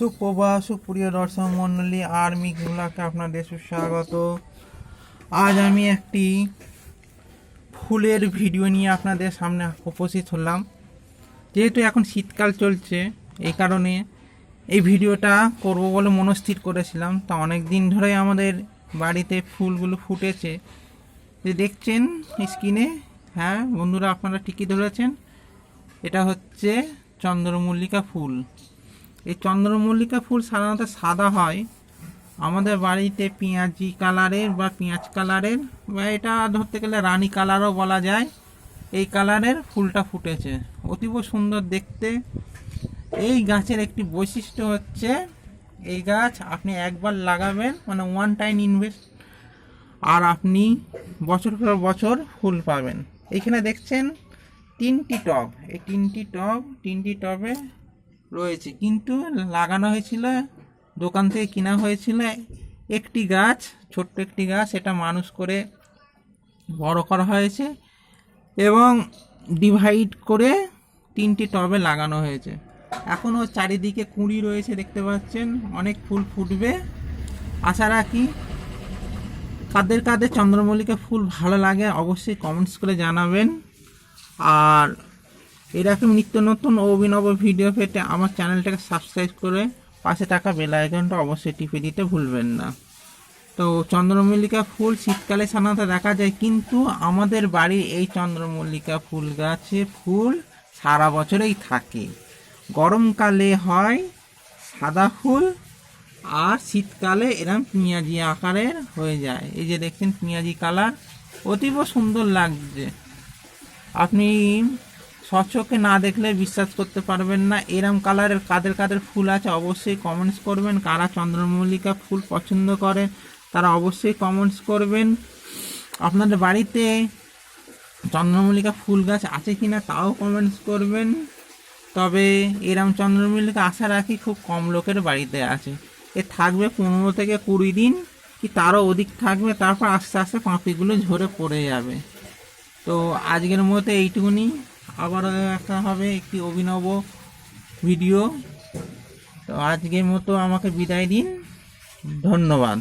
সুপ্রভা সুপ্রিয় দর্শক মণ্ডলী আর্মি গুলাকে আপনাদের সুস্বাগত। আজ আমি একটি ফুলের ভিডিও নিয়ে আপনাদের সামনে উপস্থিত হলাম। যেহেতু এখন শীতকাল চলছে, এই কারণে এই ভিডিওটা করব বলে মনস্থির করেছিলাম। তা অনেক দিন ধরে আমাদের বাড়িতে ফুলগুলো ফুটেছে। যে দেখছেন স্ক্রিনে হ্যাঁ বন্ধুরা আপনারা ঠিকই ধরেছেন। এটা হচ্ছে চন্দ্রমল্লিকা ফুল। এই চন্দ্রমল্লিকা ফুল সাধারণত সাদা হয়। আমাদের বাড়িতে পেঁয়াজি কালারের বা পেঁয়াজ কালারের বা এটা ধরতে গেলে রানী কালারও বলা যায়। এই কালারের ফুলটা ফুটেছে। অতীব সুন্দর দেখতে। এই গাছের একটি বৈশিষ্ট্য হচ্ছে, এই গাছ আপনি একবার লাগাবেন মানে ওয়ান টাইম ইনভেস্ট আর আপনি বছর পর বছর ফুল পাবেন। এখানে দেখছেন তিনটি টব। এই তিনটি টব, তিনটি টবে রয়েছে। কিন্তু লাগানো হয়েছিল, দোকান থেকে কেনা হয়েছিল একটি গাছ, ছোট্ট একটি গাছ এটা মানুষ করে বড় করা হয়েছে এবং ডিভাইড করে তিনটি টবে লাগানো হয়েছে। এখনও চারিদিকে কুঁড়ি রয়েছে, দেখতে পাচ্ছেন। অনেক ফুল ফুটবে। আশা রাখি কাদের কাদের চন্দ্রমল্লিকা ফুল ভালো লাগে অবশ্যই কমেন্টস করে জানাবেন। আর এরকম নিত্য নতুন অভিনব ভিডিও পেতে আমার চ্যানেলটাকে সাবস্ক্রাইব করে পাশে থাকা বেল আইকনটা অবশ্যই টিপে দিতে ভুলবেন না। তো চন্দ্রমল্লিকা ফুল, শীতকালে সাধারণত দেখা যায়, কিন্তু আমাদের বাড়ির এই চন্দ্রমল্লিকা ফুল গাছে ফুল সারা বছরেই থাকে। গরমকালে হয় সাদা ফুল আর শীতকালে এরম পেঁয়াজি আকারের হয়ে যায়। এই যে দেখছেন পেঁয়াজি কালার, অতীব সুন্দর লাগছে। আপনি স্বচ্ছকে না দেখলে বিশ্বাস করতে পারবেন না। এরম কালারের কাদের কাদের ফুল আছে অবশ্যই কমেন্টস করবেন। কারা চন্দ্রমল্লিকা ফুল পছন্দ করেন তারা অবশ্যই কমেন্টস করবেন। আপনাদের বাড়িতে চন্দ্রমল্লিকা ফুল গাছ আছে কি না তাও কমেন্টস করবেন। তবে এরম চন্দ্রমল্লিকা আশা রাখি খুব কম লোকের বাড়িতে আছে। এ থাকবে পনেরো থেকে কুড়ি দিন। কি তারও অধিক থাকবে তারপর আস্তে আস্তে পাঁপিগুলো ঝরে পড়ে যাবে। তো আজকের মতো এইটুকুনি। আবারও একটা হবে একটি অভিনব ভিডিও। তো আজকের মতো আমাকে বিদায় দিন। ধন্যবাদ।